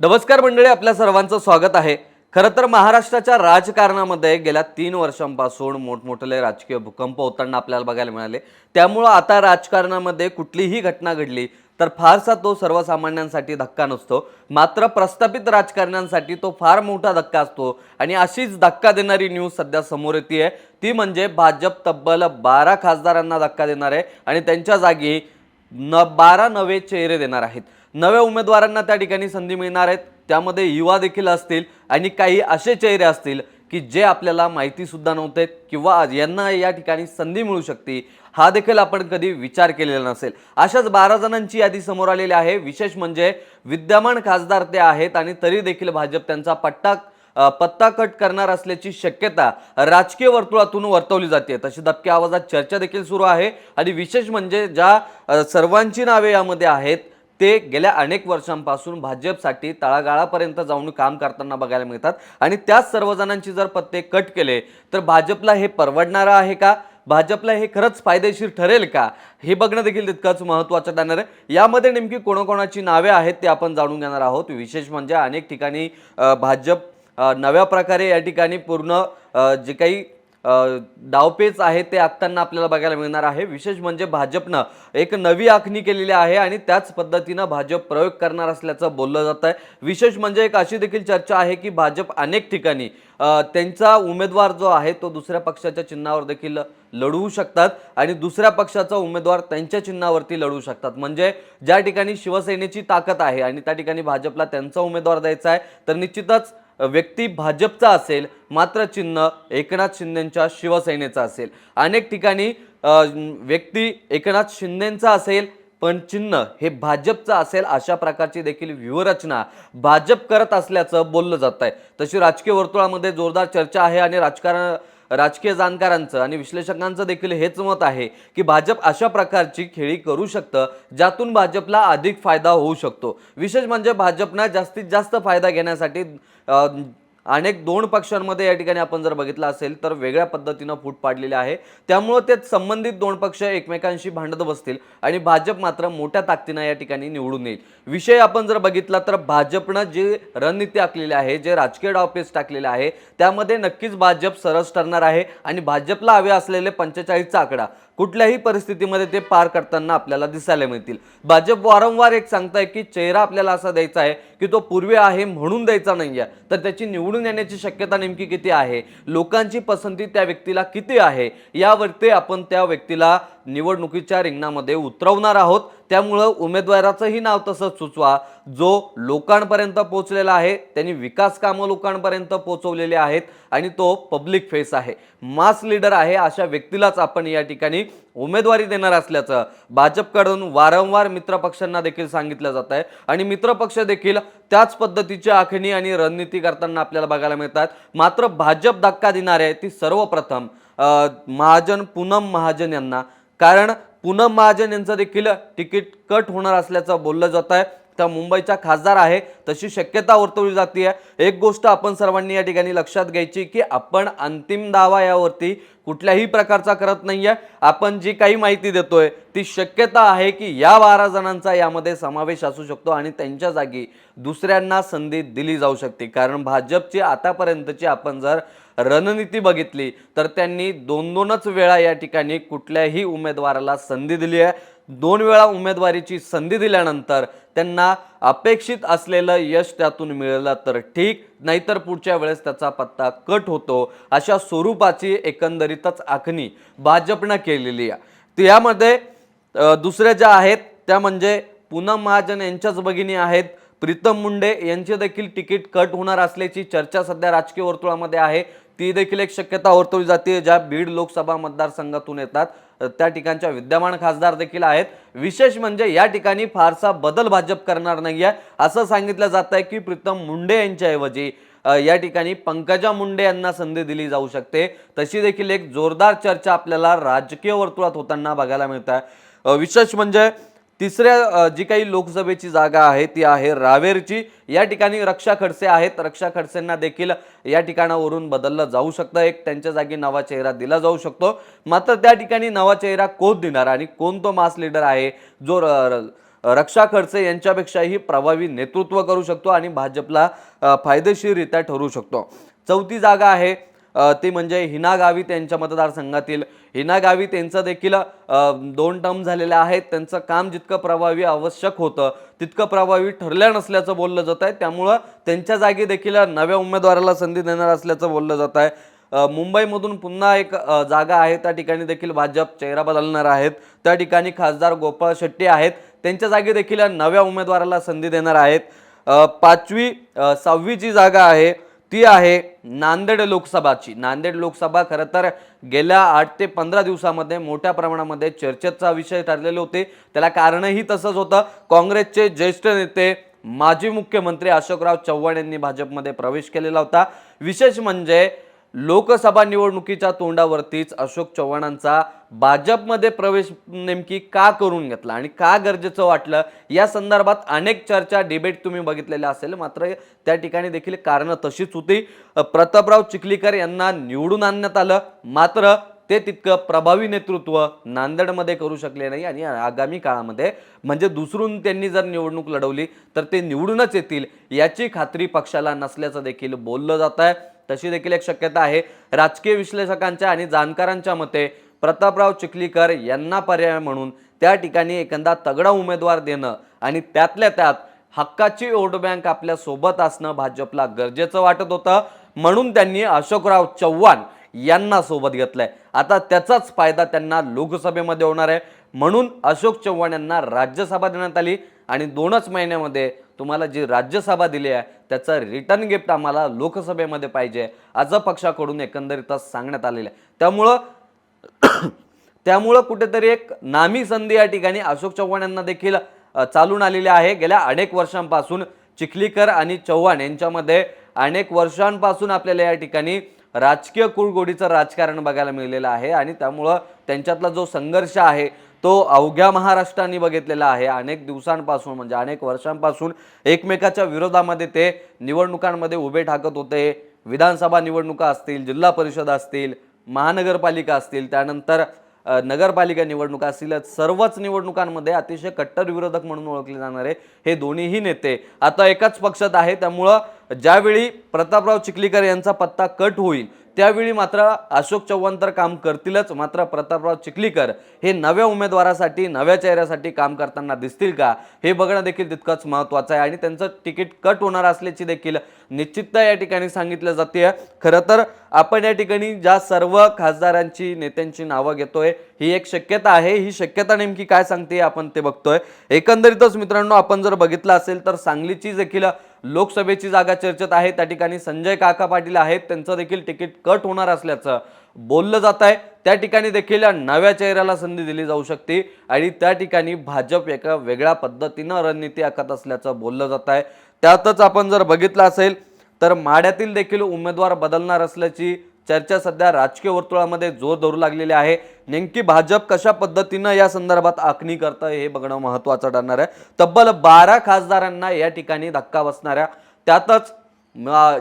नमस्कार मंडळी आपल्या सर्वांचं स्वागत आहे. खरं तर महाराष्ट्राच्या राजकारणामध्ये गेल्या तीन वर्षांपासून मोठमोठे राजकीय भूकंप होताना आपल्याला बघायला मिळाले. त्यामुळं आता राजकारणामध्ये कुठलीही घटना घडली तर फारसा तो सर्वसामान्यांसाठी धक्का नसतो. मात्र प्रस्थापित राजकारण्यांसाठी तो फार मोठा धक्का असतो. आणि अशीच धक्का देणारी न्यूज सध्या समोर येते आहे ती म्हणजे भाजप तब्बल बारा खासदारांना धक्का देणार आहे आणि त्यांच्या जागी न बारा नवे चेहरे देणार आहेत. नव्या उमेदवारांना त्या ठिकाणी संधी मिळणार आहेत. त्यामध्ये युवा देखील असतील आणि काही असे चेहरे असतील की जे आपल्याला माहितीसुद्धा नव्हते किंवा यांना या ठिकाणी संधी मिळू शकते हा देखील आपण कधी विचार केलेला नसेल. अशाच बारा जणांची यादी समोर आलेली आहे. विशेष म्हणजे विद्यमान खासदार ते आहेत आणि तरी देखील भाजप त्यांचा पट्टा पत्ता कट करणार असल्याची शक्यता राजकीय वर्तुळातून वर्तवली जाते. तशी दबक्या आवाजात चर्चा देखील सुरू आहे. आणि विशेष म्हणजे ज्या सर्वांची नावे यामध्ये आहेत ते गेल्या अनेक वर्षांपासून भाजपसाठी तळागाळापर्यंत जाऊन काम करताना बघायला मिळतात. आणि त्याच सर्वजणांची जर पत्ते कट केले तर भाजपला हे परवडणारं आहे का? भाजपला हे खरंच फायदेशीर ठरेल का? हे बघणं देखील तितकंच महत्त्वाचं ठरणार आहे. यामध्ये नेमकी कोणाकोणाची नावे आहेत ते आपण जाणून घेणार आहोत. विशेष म्हणजे अनेक ठिकाणी भाजप नव्या प्रकारे या ठिकाणी पूर्ण जे काही डावपेच आहे ते आखताना आपल्याला बघायला मिळणार आहे. विशेष म्हणजे भाजपनं एक नवी आखणी केलेली आहे आणि त्याच पद्धतीनं भाजप प्रयोग करणार असल्याचं बोललं जात आहे. विशेष म्हणजे एक अशी देखील चर्चा आहे की भाजप अनेक ठिकाणी त्यांचा उमेदवार जो आहे तो दुसऱ्या पक्षाच्या चिन्हावर देखील लढवू शकतात आणि दुसऱ्या पक्षाचा उमेदवार त्यांच्या चिन्हावरती लढवू शकतात. म्हणजे ज्या ठिकाणी शिवसेनेची ताकद आहे आणि त्या ठिकाणी भाजपला त्यांचा उमेदवार द्यायचा आहे तर निश्चितच व्यक्ती भाजपचा असेल मात्र चिन्ह एकनाथ शिंदेच्या शिवसेनेचा असेल. अनेक ठिकाणी व्यक्ती एकनाथ शिंदेचा असेल पण चिन्ह हे भाजपचं असेल अशा प्रकारची देखील व्यूहरचना भाजप करत असल्याचं बोललं जात आहे तशी राजकीय वर्तुळामध्ये जोरदार चर्चा आहे आणि राजकारण राजकीय जाणकारांचं आणि विश्लेषकांचं देखील हेच मत आहे की भाजप अशा प्रकारची खेळी करू शकतं ज्यातून भाजपला अधिक फायदा होऊ शकतो. विशेष म्हणजे भाजपनं जास्तीत जास्त फायदा घेण्यासाठी अनेक दोन पक्षांमध्ये या ठिकाणी आपण जर बघितलं असेल तर वेगळ्या पद्धतीनं फूट पाडलेली आहे. त्यामुळं ते संबंधित दोन पक्ष एकमेकांशी भांडत बसतील आणि भाजप मात्र मोठ्या ताकदीनं या ठिकाणी निवडून येईल. विषय आपण जर बघितला तर भाजपनं जे रणनीती आखलेली आहे जे राजकीय डावपेच टाकलेले आहे त्यामध्ये नक्कीच भाजप सरस ठरणार आहे आणि भाजपला हवे असलेले पंचेचाळीसचा आकडा कुठल्याही परिस्थितीमध्ये ते पार करताना आपल्याला दिसायला मिळतील. भाजप वारंवार एक सांगताय की चेहरा आपल्याला असा द्यायचा आहे की तो पूर्वी आहे म्हणून द्यायचा नाही आहे तर त्याची निवडून येण्याची शक्यता नेमकी किती आहे? लोकांची पसंती त्या व्यक्तीला किती आहे? यावरती आपण त्या व्यक्तीला निवडणुकीच्या रिंगणामध्ये उतरवणार आहोत. त्यामुळं उमेदवाराचंही नाव तसंच सुचवा. जो लोकांपर्यंत पोचलेला आहे त्यांनी विकास कामं लोकांपर्यंत पोचवलेले आहेत आणि तो पब्लिक फेस आहे. मास लीडर आहे अशा व्यक्तीलाच आपण या ठिकाणी उमेदवारी देणार असल्याचं भाजपकडून वारंवार मित्रपक्षांना देखील सांगितलं जात आहे. आणि मित्रपक्ष देखील त्याच पद्धतीची आखणी आणि रणनीती करताना आपल्याला बघायला मिळतात. मात्र भाजप धक्का देणार आहे ती सर्वप्रथम महाजन पूनम महाजन यांना. कारण पूनम महाजन यांचं देखील तिकीट कट होणार असल्याचं बोललं जात आहे. त्या मुंबईच्या खासदार आहे तशी शक्यता वर्तवली जाते एक गोष्ट आपण सर्वांनी या ठिकाणी लक्षात घ्यायची की आपण अंतिम दावा यावरती कुठल्याही प्रकारचा करत नाही आहे आपण जी काही माहिती देतोय ती शक्यता आहे की या बारा जणांचा यामध्ये समावेश असू शकतो आणि त्यांच्या जागी दुसऱ्यांना संधी दिली जाऊ शकते. कारण भाजपची आतापर्यंतची आपण जर रणनीती बघितली तर त्यांनी दोन दोनच वेळा या ठिकाणी कुठल्याही उमेदवाराला संधी दिली आहे. दोन वेळा उमेदवारीची संधी दिल्यानंतर त्यांना अपेक्षित असलेलं यश त्यातून मिळालं तर ठीक नाहीतर पुढच्या वेळेस त्याचा पत्ता कट होतो. अशा स्वरूपाची एकंदरीतच आखणी भाजपनं केलेली आहे. यामध्ये दुसऱ्या ज्या आहेत त्या म्हणजे पूनम महाजन यांच्याच भगिनी आहेत. प्रीतम मुंडे यांचे देखील तिकीट कट होणार असल्याची चर्चा सध्या राजकीय वर्तुळामध्ये आहे. ती देखील एक शक्यता वर्तवली जाते ज्या बीड लोकसभा मतदारसंघातून येतात. त्या ठिकाणच्या विद्यमान खासदार देखील आहेत. विशेष म्हणजे या ठिकाणी फारसा बदल भाजप करणार नाही आहे असं सांगितलं जात आहे की प्रीतम मुंडे यांच्याऐवजी या ठिकाणी पंकजा मुंडे यांना संधी दिली जाऊ शकते. तशी देखील एक जोरदार चर्चा आपल्याला राजकीय वर्तुळात होताना बघायला मिळत आहे विशेष म्हणजे तिसऱ्या जी काही लोकसभेची जागा आहे ती आहे रावेरची. या ठिकाणी रक्षा खडसे आहेत. रक्षा खडसेंना देखील या ठिकाणावरून बदललं जाऊ शकतं. एक त्यांच्या जागी नवा चेहरा दिला जाऊ शकतो. मात्र त्या ठिकाणी नवा चेहरा कोण देणार आणि कोण तो मास लीडर आहे जो र- रक्षा खडसे यांच्यापेक्षाही प्रभावी नेतृत्व करू शकतो आणि भाजपला फायदेशीररित्या ठरू शकतो. चौथी जागा आहे ती म्हणजे हिना गावी त्यांच्या मतदारसंघातील हिना गावी त्यांचं देखील दोन टर्म झालेल्या आहेत. त्यांचं काम जितकं प्रभावी आवश्यक होतं तितकं प्रभावी ठरलं नसल्याचं बोललं जात आहे. त्यामुळं त्यांच्या जागी देखील नव्या उमेदवाराला संधी देणार असल्याचं बोललं जात आहे. मुंबईमधून पुन्हा एक जागा आहे. त्या ठिकाणी देखील भाजप चेहरा बदलणार आहेत. त्या ठिकाणी खासदार गोपाळ शेट्टी आहेत. त्यांच्या जागी देखील नव्या उमेदवाराला संधी देणार आहेत. पाचवी सहावी सहावीची जागा आहे. ती आहे नांदेड लोकसभाची. नांदेड लोकसभा खरं तर गेल्या आठ ते पंधरा दिवसामध्ये मोठ्या प्रमाणामध्ये चर्चेचा विषय ठरलेले होते. त्याला कारणही तसंच होतं. काँग्रेसचे ज्येष्ठ नेते माजी मुख्यमंत्री अशोकराव चव्हाण यांनी भाजपमध्ये प्रवेश केलेला होता. विशेष म्हणजे लोकसभा निवडणुकीच्या तोंडावरतीच अशोक चव्हाणांचा भाजपमध्ये प्रवेश नेमकी का करून घेतला आणि का गरजेचं वाटलं? या संदर्भात अनेक चर्चा डिबेट तुम्ही बघितलेल्या असेल. मात्र त्या ठिकाणी देखील कारणं तशीच होती. प्रतापराव चिखलीकर यांना निवडून आणण्यात आलं. मात्र ते तितकं प्रभावी नेतृत्व नांदेडमध्ये करू शकले नाही आणि आगामी काळामध्ये म्हणजे दुसरून त्यांनी जर निवडणूक लढवली तर ते निवडूनच येतील याची खात्री पक्षाला नसल्याचं देखील बोललं जात आहे तशी देखील एक शक्यता आहे. राजकीय विश्लेषकांच्या आणि जाणकारांच्या मते प्रतापराव चिखलीकर यांना पर्याय म्हणून त्या ठिकाणी एखादा तगडा उमेदवार देणं आणि त्यातल्या त्यात हक्काची वोट बँक आपल्यासोबत असणं भाजपला गरजेचं वाटत होतं. म्हणून त्यांनी अशोकराव चव्हाण यांना सोबत घेतलंय. आता त्याचाच फायदा त्यांना लोकसभेमध्ये होणार आहे. म्हणून अशोक चव्हाण यांना राज्यसभा देण्यात आली. आणि दोनच महिन्यामध्ये तुम्हाला जी राज्यसभा दिली आहे त्याचं रिटर्न गिफ्ट आम्हाला लोकसभेमध्ये पाहिजे. असं पक्षाकडून एकंदरीतच सांगण्यात आलेलं आहे. त्यामुळं त्यामुळं कुठेतरी एक नामी संधी या ठिकाणी अशोक चव्हाण यांना देखील चालून आलेली आहे. गेल्या अनेक वर्षांपासून चिखलीकर आणि चव्हाण यांच्यामध्ये अनेक वर्षांपासून आपल्याला या ठिकाणी राजकीय कुळगोडीचं राजकारण बघायला मिळलेलं आहे आणि त्यामुळं त्यांच्यातला जो संघर्ष आहे तो अवघ्या महाराष्ट्राने बघितलेला आहे. अनेक दिवसांपासून म्हणजे अनेक वर्षांपासून एकमेकाच्या विरोधामध्ये ते निवडणुकांमध्ये उभे ठाकत होते. विधानसभा निवडणुका असतील जिल्हा परिषद असतील महानगरपालिका असतील त्यानंतर नगरपालिका निवडणुका असतील सर्वच निवडणुकांमध्ये अतिशय कट्टर विरोधक म्हणून ओळखले जाणारे हे दोन्हीही नेते आता एकाच पक्षात आहे त्यामुळं ज्यावेळी प्रतापराव चिखलीकर यांचा पत्ता कट होईल त्यावेळी मात्र अशोक चव्हाण तर काम करतीलच. मात्र प्रतापराव चिखलीकर हे नव्या उमेदवारासाठी नव्या चेहऱ्यासाठी काम करताना दिसतील का? हे बघणं देखील तितकंच महत्त्वाचं आहे आणि त्यांचं तिकीट कट होणार असल्याची देखील निश्चितता या ठिकाणी सांगितलं जाते खरं तर आपण या ठिकाणी ज्या सर्व खासदारांची नेत्यांची नावं घेतोय ही एक शक्यता आहे. ही शक्यता नेमकी काय सांगते आपण ते बघतोय. एकंदरीतच मित्रांनो आपण जर बघितलं असेल तर सांगलीची देखील लोकसभेची जागा चर्चेत आहे. त्या ठिकाणी संजय काका पाटील आहेत. त्यांचं देखील तिकीट कट होणार असल्याचं बोललं जात आहे. त्या ठिकाणी देखील नव्या चेहऱ्याला संधी दिली जाऊ शकते आणि त्या ठिकाणी भाजप एका वेगळ्या पद्धतीनं रणनीती आखत असल्याचं बोललं जात आहे. त्यातच आपण जर बघितलं असेल तर माड्यातील देखील उमेदवार बदलणार असल्याची चर्चा सध्या राजकीय वर्तुळामध्ये जोर धरू लागलेली आहे. नेमकी भाजप कशा पद्धतीनं या संदर्भात आखणी करतं हे बघणं महत्त्वाचं ठरणार आहे. तब्बल बारा खासदारांना या ठिकाणी धक्का बसणाऱ्या त्यातच म-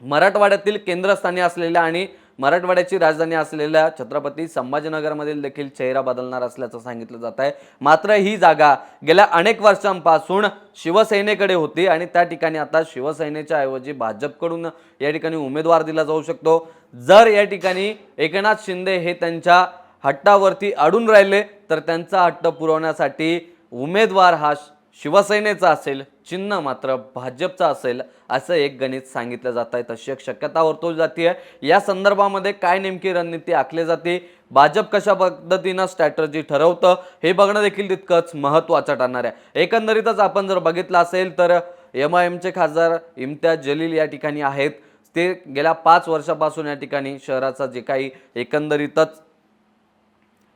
मराठवाड्यातील केंद्रस्थानी असलेल्या आणि मराठवाड्याची राजधानी असलेल्या छत्रपती संभाजीनगरमधील देखील चेहरा बदलणार असल्याचं सांगितलं जात आहे. मात्र ही जागा गेल्या अनेक वर्षांपासून शिवसेनेकडे होती आणि त्या ठिकाणी आता शिवसेनेच्या ऐवजी भाजपकडून या ठिकाणी उमेदवार दिला जाऊ शकतो. जर या ठिकाणी एकनाथ शिंदे हे त्यांच्या हट्टावरती अडून राहिले तर त्यांचा हट्ट पुरवण्यासाठी उमेदवार हा शिवसेनेचा असेल चिन्ह मात्र भाजपचा असेल असं एक गणित सांगितलं जात आहे. तशी एक शक्यता वर्तवली जाते या संदर्भामध्ये काय नेमकी रणनीती आखली जाते? भाजप कशा पद्धतीनं स्ट्रॅटर्जी ठरवतं? हे बघणं देखील तितकंच महत्त्वाचं ठरणार आहे. एकंदरीतच आपण जर बघितलं असेल तर एम आय एमचे खासदार इम्तियाज जलील या ठिकाणी आहेत. ते गेल्या पाच वर्षापासून या ठिकाणी शहराचा जे काही एकंदरीतच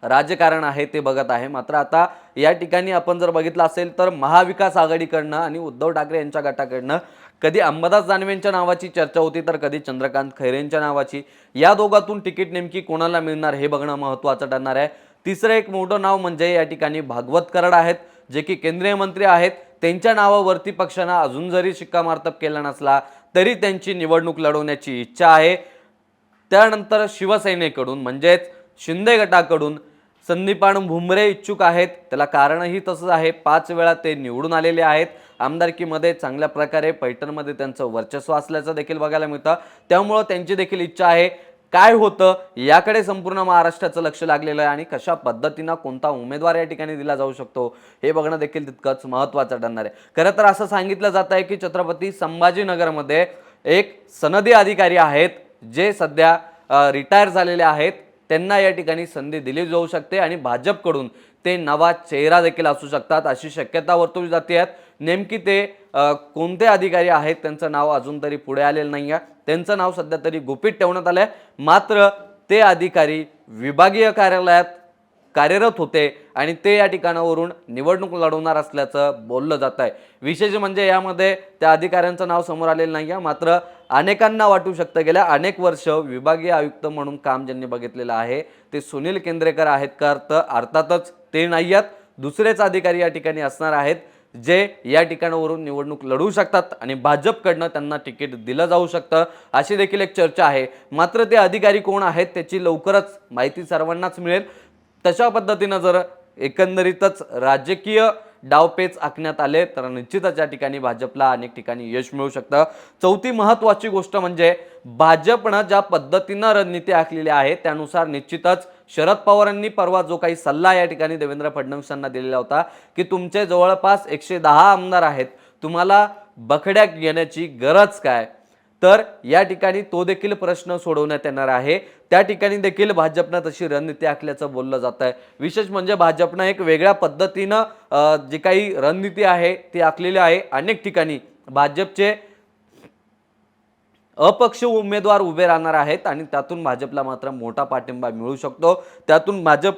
राजकारण आहे ते बघत आहे. मात्र आता या ठिकाणी आपण जर बघितलं असेल तर महाविकास आघाडीकडनं आणि उद्धव ठाकरे यांच्या गटाकडनं कधी अंबादास दानवेंच्या नावाची चर्चा होती तर कधी चंद्रकांत खैरेंच्या नावाची. या दोघातून तिकीट नेमकी कोणाला मिळणार हे बघणं महत्त्वाचं ठरणार आहे. तिसरं एक मोठं नाव म्हणजे या ठिकाणी भागवत कराड आहेत जे की केंद्रीय मंत्री आहेत. त्यांच्या नावावरती पक्षानं अजून जरी शिक्कामार्तब केला नसला तरी त्यांची निवडणूक लढवण्याची इच्छा आहे. त्यानंतर शिवसेनेकडून म्हणजेच शिंदे गटाकडून संदीपान भुमरे इच्छुक आहेत. त्याला कारणही तसंच आहे. पाच वेळा ते निवडून आलेले आहेत. आमदारकीमध्ये चांगल्या प्रकारे पैठणमध्ये त्यांचं वर्चस्व असल्याचं देखील बघायला मिळतं. त्यामुळं त्यांची देखील इच्छा आहे. काय होतं? याकडे संपूर्ण महाराष्ट्राचं लक्ष लागलेलं आहे आणि कशा पद्धतीनं कोणता उमेदवार या ठिकाणी दिला जाऊ शकतो हे बघणं देखील तितकंच महत्त्वाचं ठरणार आहे. खरं तर असं सांगितलं जात आहे की छत्रपती संभाजीनगरमध्ये एक सनदी अधिकारी आहेत जे सध्या रिटायर झालेले आहेत. त्यांना या ठिकाणी संधी दिली जाऊ शकते आणि भाजपकडून ते नवा चेहरा देखील असू शकतात अशी शक्यता वर्तवली जाते आहेत. नेमकी ते कोणते अधिकारी आहेत त्यांचं नाव अजून तरी पुढे आलेलं नाही आहे. त्यांचं नाव सध्या तरी गुपित ठेवण्यात आलं आहे मात्र ते अधिकारी विभागीय कार्यालयात कार्यरत होते आणि ते या ठिकाणावरून निवडणूक लढवणार असल्याचं बोललं जात आहे विशेष म्हणजे यामध्ये त्या अधिकाऱ्यांचं नाव समोर आलेलं नाही आहे मात्र अनेकांना वाटू शकतं गेल्या अनेक वर्ष विभागीय आयुक्त म्हणून काम ज्यांनी बघितलेलं आहे ते सुनील केंद्रेकर आहेत का तर अर्थातच ते नाही आहेत. दुसरेच अधिकारी या ठिकाणी असणार आहेत जे या ठिकाणावरून निवडणूक लढवू शकतात आणि भाजपकडनं त्यांना तिकीट दिलं जाऊ शकतं अशी देखील एक चर्चा आहे. मात्र ते अधिकारी कोण आहेत त्याची लवकरच माहिती सर्वांनाच मिळेल. तशा पद्धतीनं जर एकंदरीतच राजकीय डावपेच आखण्यात आले तर निश्चितच या ठिकाणी भाजपला अनेक ठिकाणी यश मिळू शकतं. चौथी महत्त्वाची गोष्ट म्हणजे भाजपनं ज्या पद्धतीनं रणनीती आखलेली आहे त्यानुसार निश्चितच शरद पवारांनी परवा जो काही सल्ला या ठिकाणी देवेंद्र फडणवीसांना दिलेला होता की तुमचे जवळपास एकशे दहा आमदार आहेत तुम्हाला बखड्या घेण्याची गरज काय? तर या ठिकाणी तो देखील प्रश्न सोडवण्यात येणार आहे. त्या ठिकाणी देखील भाजपनं तशी रणनीती आखल्याचं बोललं जात आहे. विशेष म्हणजे भाजपनं एक वेगळ्या पद्धतीनं जी काही रणनीती आहे ती आखलेली आहे. अनेक ठिकाणी भाजपचे अपक्ष उमेदवार उभे राहणार आहेत आणि त्यातून भाजपला मात्र मोठा पाठिंबा मिळू शकतो. त्यातून भाजप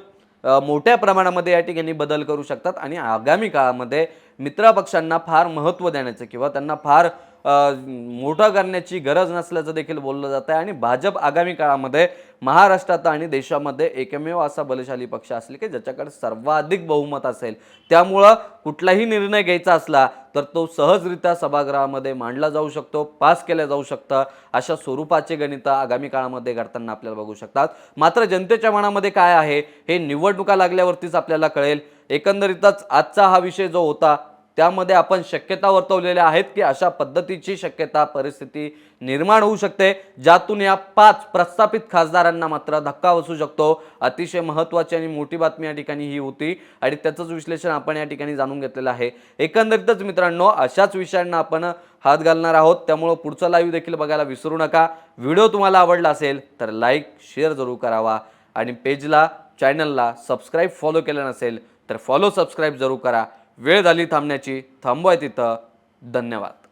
मोठ्या प्रमाणामध्ये या ठिकाणी बदल करू शकतात आणि आगामी काळामध्ये मित्रपक्षांना फार महत्त्व देण्याचं किंवा त्यांना फार मोठं करण्याची गरज नसल्याचं देखील बोललं जात आहे आणि भाजप आगामी काळामध्ये महाराष्ट्रात आणि देशामध्ये एकमेव असा बलशाली पक्ष असेल की ज्याच्याकडे सर्वाधिक बहुमत असेल. त्यामुळं कुठलाही निर्णय घ्यायचा असला तर तो सहजरित्या सभागृहामध्ये मांडला जाऊ शकतो पास केल्या जाऊ शकतं अशा स्वरूपाचे गणित आगामी काळामध्ये घडताना आपल्याला बघू शकतात. मात्र जनतेच्या मनामध्ये काय आहे? हे निवडणुका लागल्यावरतीच आपल्याला कळेल. एकंदरीतच आजचा हा विषय जो होता त्यामध्ये आपण शक्यता वर्तवलेल्या आहेत की अशा पद्धतीची शक्यता परिस्थिती निर्माण होऊ शकते ज्यातून या पाच प्रस्थापित खासदारांना मात्र धक्का बसू शकतो. अतिशय महत्त्वाची आणि मोठी बातमी या ठिकाणी ही होती आणि त्याचंच विश्लेषण आपण या ठिकाणी जाणून घेतलेलं आहे. एकंदरीतच मित्रांनो अशाच विषयांना आपण हात घालणार आहोत. त्यामुळं पुढचा लाईव्ह देखील बघायला विसरू नका. व्हिडिओ तुम्हाला आवडला असेल तर लाईक शेअर जरूर करावा. आणि पेजला चॅनलला सबस्क्राईब फॉलो केलं नसेल तर फॉलो सबस्क्राईब जरूर करा. वेळ झाली थांबण्याची. थांबवाय तिथं. धन्यवाद.